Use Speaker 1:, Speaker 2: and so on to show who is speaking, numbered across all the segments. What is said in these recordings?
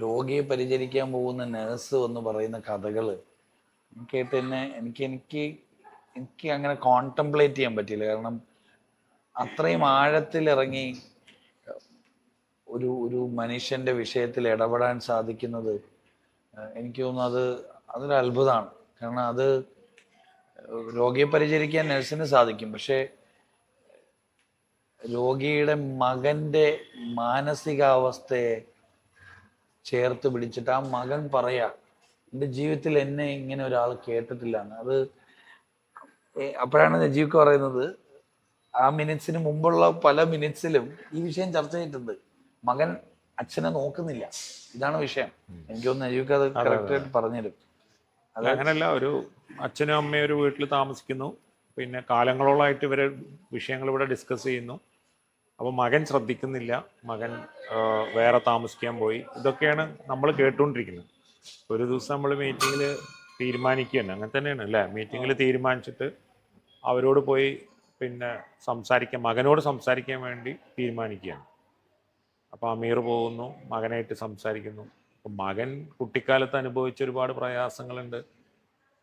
Speaker 1: രോഗിയെ പരിചരിക്കാൻ പോകുന്ന നേഴ്സ് എന്ന് പറയുന്ന കഥകൾ. കേട്ട് തന്നെ എനിക്ക് എനിക്ക് എനിക്ക് അങ്ങനെ കോൺടംപ്ലേറ്റ് ചെയ്യാൻ പറ്റിയില്ല. കാരണം അത്രയും ആഴത്തിൽ ഇറങ്ങി ഒരു ഒരു മനുഷ്യന്റെ വിഷയത്തിൽ ഇടപെടാൻ സാധിക്കുന്നത് എനിക്ക് തോന്നുന്നു അത് അതൊരു അത്ഭുതമാണ്. കാരണം അത് രോഗിയെ പരിചരിക്കാൻ നഴ്സിന് സാധിക്കും. പക്ഷേ രോഗിയുടെ മകന്റെ മാനസികാവസ്ഥയെ ചേർത്ത് പിടിച്ചിട്ട് ആ മകൻ പറയാ എന്റെ ജീവിതത്തിൽ എന്നെ ഇങ്ങനെ ഒരാൾ കേട്ടിട്ടില്ലാന്ന് അത് അപ്പോഴാണ് നജീബ് പറയുന്നത് ആ മിനിറ്റ്സിന് മുമ്പുള്ള പല മിനിറ്റ്സിലും ഈ വിഷയം ചർച്ച ചെയ്തിട്ടുണ്ട്. മകൻ അച്ഛനെ നോക്കുന്നില്ല. ഇതാണ് വിഷയം. എനിക്ക് ഒന്ന് നജീബ് അത് കറക്റ്റായിട്ട്
Speaker 2: പറഞ്ഞു അങ്ങനല്ല ഒരു അച്ഛനും അമ്മയും ഒരു വീട്ടിൽ താമസിക്കുന്നു. പിന്നെ കാലങ്ങളോളായിട്ട് ഇവരെ വിഷയങ്ങൾ ഇവിടെ ഡിസ്കസ് ചെയ്യുന്നു. അപ്പോൾ മകൻ ശ്രദ്ധിക്കുന്നില്ല. മകൻ വേറെ താമസിക്കാൻ പോയി. ഇതൊക്കെയാണ് നമ്മൾ കേട്ടുകൊണ്ടിരിക്കുന്നത് ഒരു ദിവസം നമ്മൾ മീറ്റിങ്ങിൽ തീരുമാനിക്കുകയാണ്. അങ്ങനെ തന്നെയാണ് അല്ലേ? മീറ്റിങ്ങിൽ തീരുമാനിച്ചിട്ട് അവരോട് പോയി പിന്നെ സംസാരിക്കാൻ മകനോട് സംസാരിക്കാൻ വേണ്ടി തീരുമാനിക്കുകയാണ്. അപ്പോൾ അമീർ പോകുന്നു മകനായിട്ട് സംസാരിക്കുന്നു. അപ്പം മകൻ കുട്ടിക്കാലത്ത് അനുഭവിച്ച ഒരുപാട് പ്രയാസങ്ങളുണ്ട്.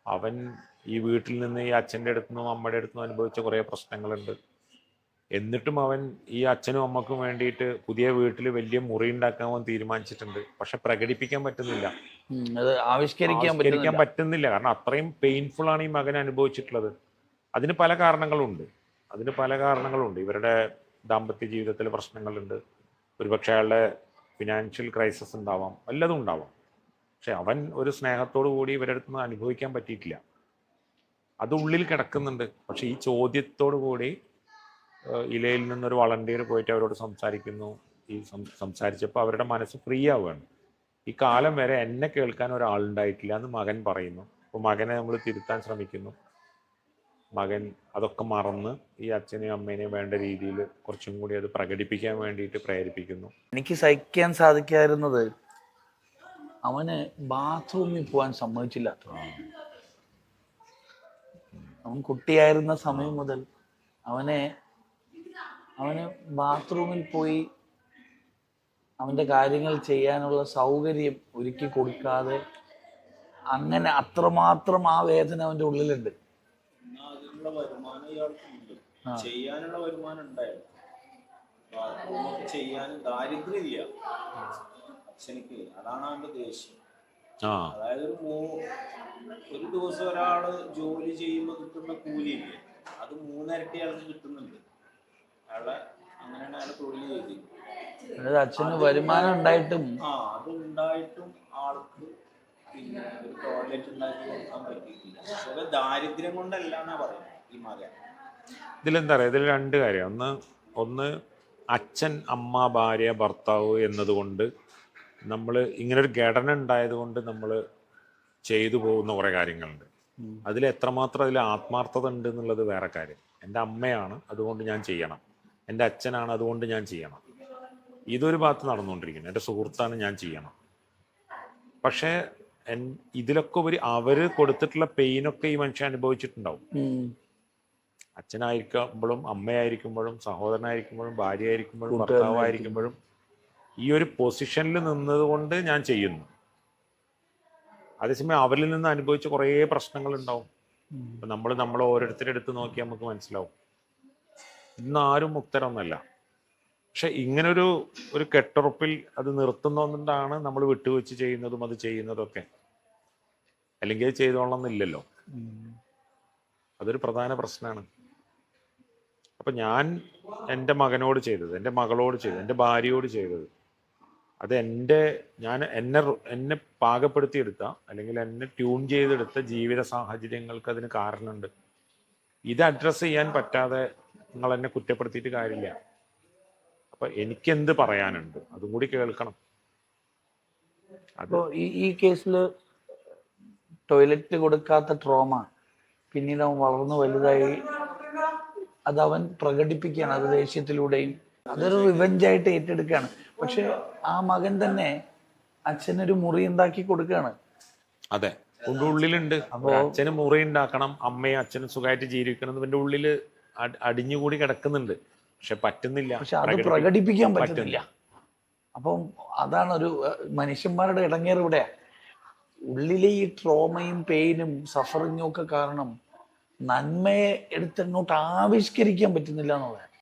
Speaker 2: അവൻ ഈ വീട്ടിൽ നിന്ന് ഈ അച്ഛന്റെ അടുത്തുനിന്നും അമ്മയുടെ അടുത്തുനിന്നും അനുഭവിച്ച കുറേ പ്രശ്നങ്ങളുണ്ട്. എന്നിട്ടും അവൻ ഈ അച്ഛനും അമ്മക്കും വേണ്ടിയിട്ട് പുതിയ വീട്ടിൽ വലിയ മുറി ഉണ്ടാക്കാൻ തീരുമാനിച്ചിട്ടുണ്ട്. പക്ഷെ പ്രകടിപ്പിക്കാൻ പറ്റുന്നില്ല.
Speaker 1: ആവിഷ്കരിക്കാൻ പറ്റുന്നില്ല.
Speaker 2: കാരണം അത്രയും പെയിൻഫുൾ ആണ് ഈ മകൻ അനുഭവിച്ചിട്ടുള്ളത്. അതിന് പല കാരണങ്ങളുണ്ട്. അതിന് പല കാരണങ്ങളുണ്ട്. ഇവരുടെ ദാമ്പത്യ ജീവിതത്തിൽ പ്രശ്നങ്ങളുണ്ട്. ഒരുപക്ഷെ അയാളുടെ ഫിനാൻഷ്യൽ ക്രൈസിസ് ഉണ്ടാവാം. വല്ലതും ഉണ്ടാവാം. പക്ഷെ അവൻ ഒരു സ്നേഹത്തോടു കൂടി ഇവരടുത്ത് നിന്ന് അനുഭവിക്കാൻ പറ്റിയിട്ടില്ല. അത് ഉള്ളിൽ കിടക്കുന്നുണ്ട്. പക്ഷെ ഈ ചോദ്യത്തോടു കൂടി ഇലയിൽ നിന്നൊരു വളണ്ടിയർ പോയിട്ട് അവരോട് സംസാരിക്കുന്നു. ഈ സംസാരിച്ചപ്പോൾ അവരുടെ മനസ്സ് ഫ്രീ ആവുകയാണ്. ഈ കാലം വരെ എന്നെ കേൾക്കാൻ ഒരാളുണ്ടായിട്ടില്ല എന്ന് മകൻ പറയുന്നു. അപ്പോൾ മകനെ നമ്മൾ തിരുത്താൻ ശ്രമിക്കുന്നു. മകൻ അതൊക്കെ മറന്ന് ഈ അച്ഛനെയും അമ്മേനെയും വേണ്ട രീതിയിൽ കുറച്ചും കൂടി അത് പ്രകടിപ്പിക്കാൻ വേണ്ടിയിട്ട് പ്രേരിപ്പിക്കുന്നു.
Speaker 1: എനിക്ക് സഹിക്കാൻ സാധിക്കാതിരുന്നത് അവന് ബാത്റൂമിൽ പോകാൻ സമ്മതിച്ചില്ലാത്ത അവൻ കുട്ടിയായിരുന്ന സമയം മുതൽ അവനെ അവന് ബാത്റൂമിൽ പോയി അവന്റെ കാര്യങ്ങൾ ചെയ്യാനുള്ള സൗകര്യം ഒരുക്കി കൊടുക്കാതെ അങ്ങനെ അത്രമാത്രം ആ വേദന അവന്റെ ഉള്ളിലുണ്ട്.
Speaker 3: ചെയ്യാനുള്ള വരുമാനം ഉണ്ടായിരുന്നു. ബാത്റൂമൊക്കെ ചെയ്യാൻ അച്ഛനിക്ക് അതാണ് അവന്റെ ദേഷ്യം.
Speaker 2: ആ.
Speaker 3: അതായത് ഒരു മൂ ഒരു ദിവസം ഒരാൾ ജോലി ചെയ്യുമ്പോൾ കിട്ടുന്ന കൂലിയില്ലേ അത് മൂന്നരട്ടി അയാൾക്ക് കിട്ടുന്നുണ്ട്. അയാളെ അങ്ങനെയാണ് അയാളെ തൊഴിൽ
Speaker 1: അച്ഛന് വരുമാനം ഉണ്ടായിട്ടും
Speaker 3: ആ അത് ഉണ്ടായിട്ടും ആൾക്ക് പിന്നെ ഒരു ടോയ്ലറ്റ് ഉണ്ടാക്കി കൊടുക്കാൻ പറ്റിയിട്ടില്ല. ദാരിദ്ര്യം കൊണ്ടല്ല എന്നാ പറയുന്നത് ഈ മകൻ.
Speaker 2: ഇതിലെന്താ പറയുക ഇതിൽ രണ്ട് കാര്യം. ഒന്ന് ഒന്ന് അച്ഛൻ അമ്മ ഭാര്യ ഭർത്താവ് എന്നതുകൊണ്ട് നമ്മൾ ഇങ്ങനൊരു ഘടന ഉണ്ടായത് കൊണ്ട് നമ്മൾ ചെയ്തു പോകുന്ന കുറേ കാര്യങ്ങളുണ്ട്. അതിൽ എത്രമാത്രം അതിൽ ആത്മാർത്ഥത ഉണ്ട് എന്നുള്ളത് വേറെ കാര്യം. എന്റെ അമ്മയാണ് അതുകൊണ്ട് ഞാൻ ചെയ്യണം. എന്റെ അച്ഛനാണ് അതുകൊണ്ട് ഞാൻ ചെയ്യണം. ഇതൊരു ഭാഗത്ത് നടന്നുകൊണ്ടിരിക്കുന്നു. എന്റെ സുഹൃത്താണ് ഞാൻ ചെയ്യണം. പക്ഷേ എൻ ഇതിലൊക്കെ ഉപരി അവർ കൊടുത്തിട്ടുള്ള പെയിനൊക്കെ ഈ മനുഷ്യൻ അനുഭവിച്ചിട്ടുണ്ടാവും. അച്ഛനായിരിക്കുമ്പോഴും അമ്മയായിരിക്കുമ്പോഴും സഹോദരനായിരിക്കുമ്പോഴും ഭാര്യയായിരിക്കുമ്പോഴും
Speaker 1: ആയിരിക്കുമ്പോഴും
Speaker 2: ഭർത്താവായിരിക്കുമ്പോഴും ഈ ഒരു പൊസിഷനിൽ നിന്നതുകൊണ്ട് ഞാൻ ചെയ്യുന്നു. അതേസമയം അവരിൽ നിന്ന് അനുഭവിച്ച കുറേ പ്രശ്നങ്ങൾ ഉണ്ടാവും നമ്മൾ നമ്മൾ ഓരോരുത്തരെ എടുത്ത് നോക്കി നമുക്ക് മനസ്സിലാവും. ഇന്ന് ആരും മുക്തരൊന്നല്ല. പക്ഷെ ഇങ്ങനൊരു ഒരു കെട്ടുറപ്പിൽ അത് നിർത്തുന്നതുകൊണ്ടാണ് നമ്മൾ വിട്ടുവെച്ച് ചെയ്യുന്നതും അത് ചെയ്യുന്നതൊക്കെ. അല്ലെങ്കിൽ അത് ചെയ്തോളണം
Speaker 1: എന്നില്ലല്ലോ
Speaker 2: അതൊരു പ്രധാന പ്രശ്നമാണ് അപ്പൊ ഞാൻ എന്റെ മകനോട് ചെയ്തത് എന്റെ മകളോട് ചെയ്തത് എന്റെ ഭാര്യയോട് ചെയ്തത്. അത് എന്റെ ഞാൻ എന്നെ എന്നെ പാകപ്പെടുത്തിയെടുത്ത അല്ലെങ്കിൽ എന്നെ ട്യൂൺ ചെയ്തെടുത്ത ജീവിത സാഹചര്യങ്ങൾക്ക് അതിന് കാരണമുണ്ട്. ഇത് അഡ്രസ്സ് ചെയ്യാൻ പറ്റാതെ നിങ്ങൾ എന്നെ കുറ്റപ്പെടുത്തിയിട്ട് കാര്യമില്ല. അപ്പൊ എനിക്കെന്ത് പറയാനുണ്ട്? അതും കൂടി കേൾക്കണം. അപ്പോൾ
Speaker 1: അപ്പോ ഈ ഈ കേസിൽ ടോയ്ലറ്റ് കൊടുക്കാത്ത ട്രോമ പിന്നീട് അവൻ വളർന്നു വലുതായി അത് അവൻ പ്രകടിപ്പിക്കുകയാണ് അത് ദേഷ്യത്തിലൂടെയും അതൊരു റിവെഞ്ച് ആയിട്ട് ഏറ്റെടുക്കുകയാണ്. പക്ഷെ ആ മകൻ തന്നെ അച്ഛനൊരു മുറി ഉണ്ടാക്കി കൊടുക്കുകയാണ്.
Speaker 2: അതെ. ഉള്ളിലുണ്ട്.
Speaker 1: അപ്പോ-
Speaker 2: അച്ഛന് മുറി ഉണ്ടാക്കണം. അമ്മയും അച്ഛനും സുഖമായിട്ട് ജീവിക്കണം എന്ന് ഇവന്റെ ഉള്ളിൽ അടിഞ്ഞുകൂടി കിടക്കുന്നുണ്ട്. പക്ഷെ പറ്റുന്നില്ല.
Speaker 1: പക്ഷെ അത്
Speaker 2: പ്രകടിപ്പി-
Speaker 1: പ്രകടിപ്പിക്കാൻ പറ്റുന്നില്ല. അപ്പം അതാണ് ഒരു മനുഷ്യന്മാരുടെ ഇടങ്ങേറ് ഇവിടെ. ഉള്ളിലെ ഈ ട്രോമയും പെയിനും സഫറിങ്ങും ഒക്കെ കാരണം നന്മയെ എടുത്തങ്ങോട്ട് ആവിഷ്കരിക്കാൻ പറ്റുന്നില്ല എന്നുള്ളത്.